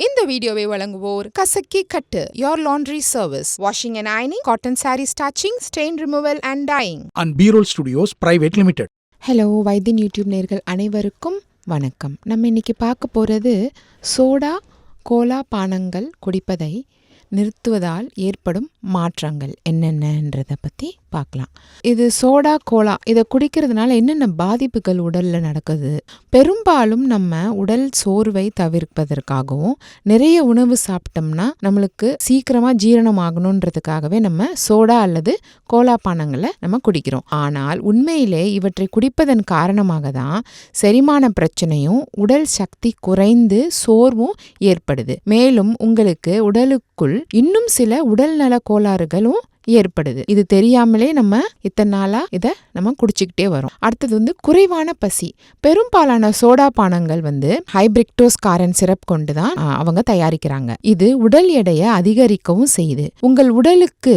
இந்த வீடியோவை வழங்குவோர் கசக்கி கட்டு your laundry service washing and ironing cotton saree starching stain removal and dyeing and B-Roll Studios Private Limited. Hello Vaithiyan YouTube நேர்கள் அனைவருக்கும் வணக்கம் நம்ம இன்னைக்கு பார்க்க போகிறது சோடா கோலா பானங்கள் குடிப்பதை நிறுத்துவதால் ஏற்படும் மாற்றங்கள் என்னென்னன்றதை பற்றி பார்க்கலாம். இது சோடா கோலா இதை குடிக்கிறதுனால என்னென்ன பாதிப்புகள் உடலில் நடக்குது? பெரும்பாலும் நம்ம உடல் சோர்வை தவிர்ப்பதற்காகவும் நிறைய உணவு சாப்பிட்டோம்னா நம்மளுக்கு சீக்கிரமாக ஜீரணமாகணுன்றதுக்காகவே நம்ம சோடா அல்லது கோலா பானங்களை நம்ம குடிக்கிறோம். ஆனால் உண்மையிலே இவற்றை குடிப்பதன் காரணமாக தான் செரிமான பிரச்சனையும் உடல் சக்தி குறைந்து சோர்வும் ஏற்படுது. மேலும் உங்களுக்கு உடலுக்குள் இன்னும் சில உடல்நல கோளாறுகளும் ஏற்படுது. இது தெரியாமலே நம்ம இத்தனை நாளா இதை நம்ம குடிச்சுக்கிட்டே வரோம். அடுத்தது வந்து குறைவான பசி. பெரும்பாலான சோடா பானங்கள் வந்து ஹைபிரிக்டோஸ் காரன் சிரப் கொண்டு தான் அவங்க தயாரிக்கிறாங்க. இது உடல் எடையை அதிகரிக்கவும் செய்யுது. உங்கள் உடலுக்கு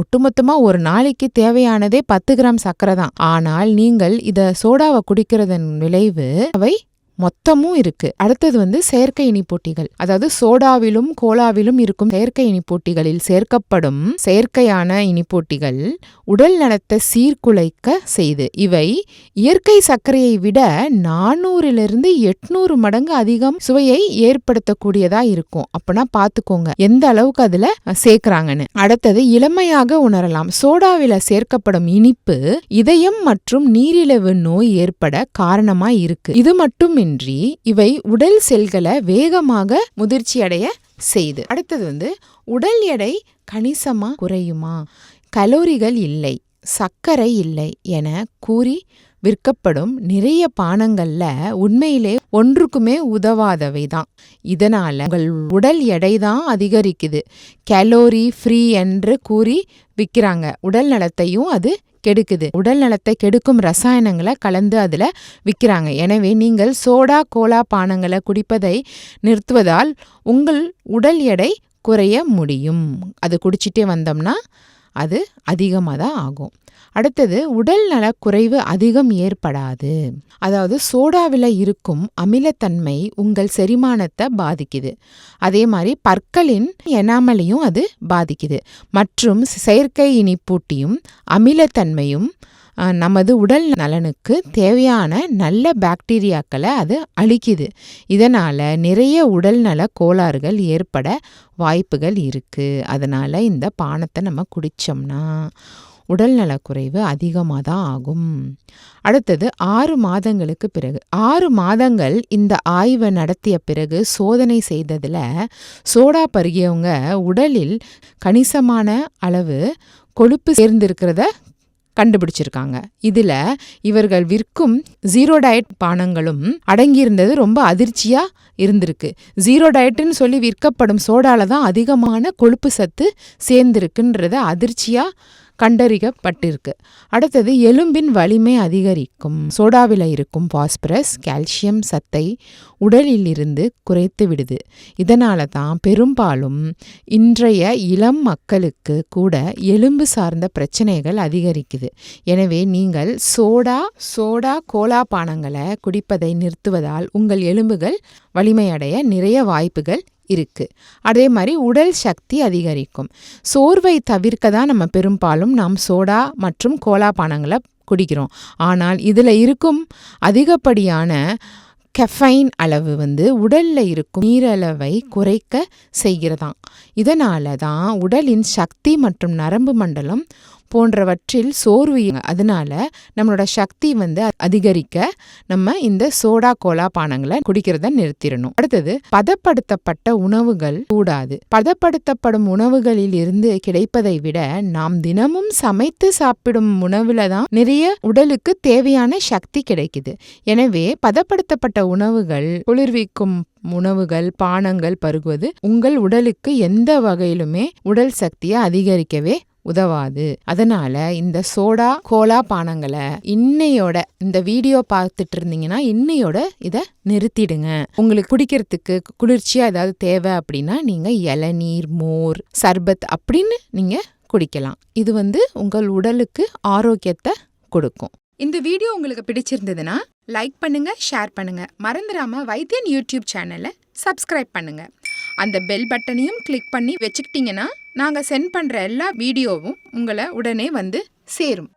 ஒட்டுமொத்தமா ஒரு நாளைக்கு தேவையானதே பத்து கிராம் சர்க்கரை தான். ஆனால் நீங்கள் இத சோடாவை குடிக்கிறதன் விளைவு அவை மொத்தமும் இருக்கு. அடுத்தது வந்து செயற்கை இனிப்பூட்டிகள் அதாவது சோடாவிலும் கோலாவிலும் இருக்கும் செயற்கை இனிப்பூட்டிகளில் சேர்க்கப்படும் செயற்கையான இனிப்பூட்டிகள் உடல் நலத்தை சீர்குலைக்க செய்து இவை இயற்கை சர்க்கரையை விட நானூறிலிருந்து எட்நூறு மடங்கு அதிகம் சுவையை ஏற்படுத்தக்கூடியதா இருக்கும். அப்பனா பாத்துக்கோங்க எந்த அளவுக்கு அதுல சேர்க்கிறாங்கன்னு. அடுத்தது இளமையாக உணரலாம். சோடாவில சேர்க்கப்படும் இனிப்பு இதயம் மற்றும் நீரிழிவு நோய் ஏற்பட காரணமா இருக்கு. இது மட்டுமின்றி இவை உடல் செல்களை வேகமாக முதிர்ச்சியடைய செய்து. அடுத்தது வந்து உடல் எடை கணிசமா குறையுமா? கலோரிகள் இல்லை சர்க்கரை இல்லை என கூறி விற்கப்படும் நிறைய பானங்கள்ல உண்மையிலே ஒன்றுக்குமே உதவாதவை தான். இதனால உங்கள் உடல் எடை தான் அதிகரிக்குது. கலோரி ஃப்ரீ என்று கூறி விற்கிறாங்க. உடல் நலத்தையும் அது கெடுக்குது. உடல் நலத்தை கெடுக்கும் ரசாயனங்களை கலந்து அதுல விற்கிறாங்க எனவே நீங்கள் சோடா கோலா பானங்களை குடிப்பதை நிறுத்துவதால் உங்கள் உடல் எடை குறைய முடியும். அது குடிச்சிட்டே வந்தோம்னா அது அதிகமாக தான் ஆகும். அடுத்தது உடல் நலக் குறைவு அதிகம் ஏற்படாது. அதாவது சோடாவில் இருக்கும் அமிலத்தன்மை உங்கள் செரிமானத்தை பாதிக்குது. அதே மாதிரி பற்களின் எனாமலையும் அது பாதிக்குது. மற்றும் செயற்கை இனிப்பூட்டியும் அமிலத்தன்மையும் நமது உடல் நலனுக்கு தேவையான நல்ல பாக்டீரியாக்களை அது அழிக்குது. இதனால் நிறைய உடல்நல கோளாறுகள் ஏற்பட வாய்ப்புகள் இருக்குது அதனால் இந்த பானத்தை நம்ம குடித்தோம்னா உடல்நலக்குறைவு அதிகமாக தான் ஆகும். அடுத்தது ஆறு மாதங்களுக்கு பிறகு. ஆறு மாதங்கள் இந்த ஆய்வை நடத்திய பிறகு சோதனை செய்ததில் சோடா பருகியவங்க உடலில் கணிசமான அளவு கொழுப்பு சேர்ந்திருக்கிறத கண்டுபிடிச்சிருக்காங்க. இதில் இவர்கள் விற்கும் ஜீரோ டயட் பானங்களும் அடங்கியிருந்தது ரொம்ப அதிர்ச்சியாக இருந்திருக்கு. ஜீரோ டயட்னு சொல்லி விற்கப்படும் சோடால தான் அதிகமான கொழுப்பு சத்து சேர்ந்திருக்குன்றத அதிர்ச்சியாக கண்டறியப்பட்டிருக்கு. அடுத்தது எலும்பின் வலிமை அதிகரிக்கும். சோடாவில் இருக்கும் பாஸ்பரஸ் கால்சியம் சத்தை உடலில் இருந்து குறைத்து விடுது. இதனால தான் பெரும்பாலும் இன்றைய இளம் மக்களுக்கு கூட எலும்பு சார்ந்த பிரச்சனைகள் அதிகரிக்குது. எனவே நீங்கள் சோடா சோடா கோலா பானங்களை குடிப்பதை நிறுத்துவதால் உங்கள் எலும்புகள் வலிமையடைய நிறைய வாய்ப்புகள் இருக்குது அதே மாதிரி உடல் சக்தி அதிகரிக்கும். சோர்வை தவிர்க்க தான் நம்ம பெரும்பாலும் நாம் சோடா மற்றும் கோலா பானங்களை குடிக்கிறோம். ஆனால் இதில் இருக்கும் அதிகப்படியான கெஃபைன் அளவு வந்து உடலில் இருக்கும் நீரளவை குறைக்க செய்கிறதாம். இதனால தான் உடலின் சக்தி மற்றும் நரம்பு மண்டலம் போன்றவற்றில் சோர்வு அதனால நம்மளோட சக்தி வந்து அதிகரிக்க நம்ம இந்த சோடா கோலா பானங்களை குடிக்கிறத நிறுத்திடணும். அடுத்தது பதப்படுத்தப்பட்ட உணவுகள் கூடாது. பதப்படுத்தப்படும் உணவுகளில் இருந்து கிடைப்பதை விட நாம் தினமும் சமைத்து சாப்பிடும் உணவுல தான் நிறைய உடலுக்கு தேவையான சக்தி கிடைக்குது. எனவே பதப்படுத்தப்பட்ட உணவுகள் குளிர்விக்கும் உணவுகள் பானங்கள் பருகுவது உங்கள் உடலுக்கு எந்த வகையிலுமே உடல் சக்தியை அதிகரிக்கவே உதவாது. அதனால இந்த சோடா கோலா பானங்களை இன்னையோட இந்த வீடியோ பார்த்துட்டு இருந்தீங்கன்னா இன்னையோட இதை நிறுத்திடுங்க. உங்களுக்கு குடிக்கிறதுக்கு குளிர்ச்சியா ஏதாவது தேவை அப்படின்னா நீங்க இளநீர் மோர் சர்பத் அப்படின்னு நீங்க குடிக்கலாம். இது வந்து உங்கள் உடலுக்கு ஆரோக்கியத்தை கொடுக்கும். இந்த வீடியோ உங்களுக்கு பிடிச்சிருந்ததுன்னா லைக் பண்ணுங்க ஷேர் பண்ணுங்க. மறந்துடாம வைத்தியன் யூடியூப் சேனலை சப்ஸ்கிரைப் பண்ணுங்க. அந்த பெல் பட்டனையும் கிளிக் பண்ணி வச்சுக்கிட்டிங்கன்னா நாங்கள் சென்ட் பண்ணுற எல்லா வீடியோவும் உங்களை உடனே வந்து சேரும்.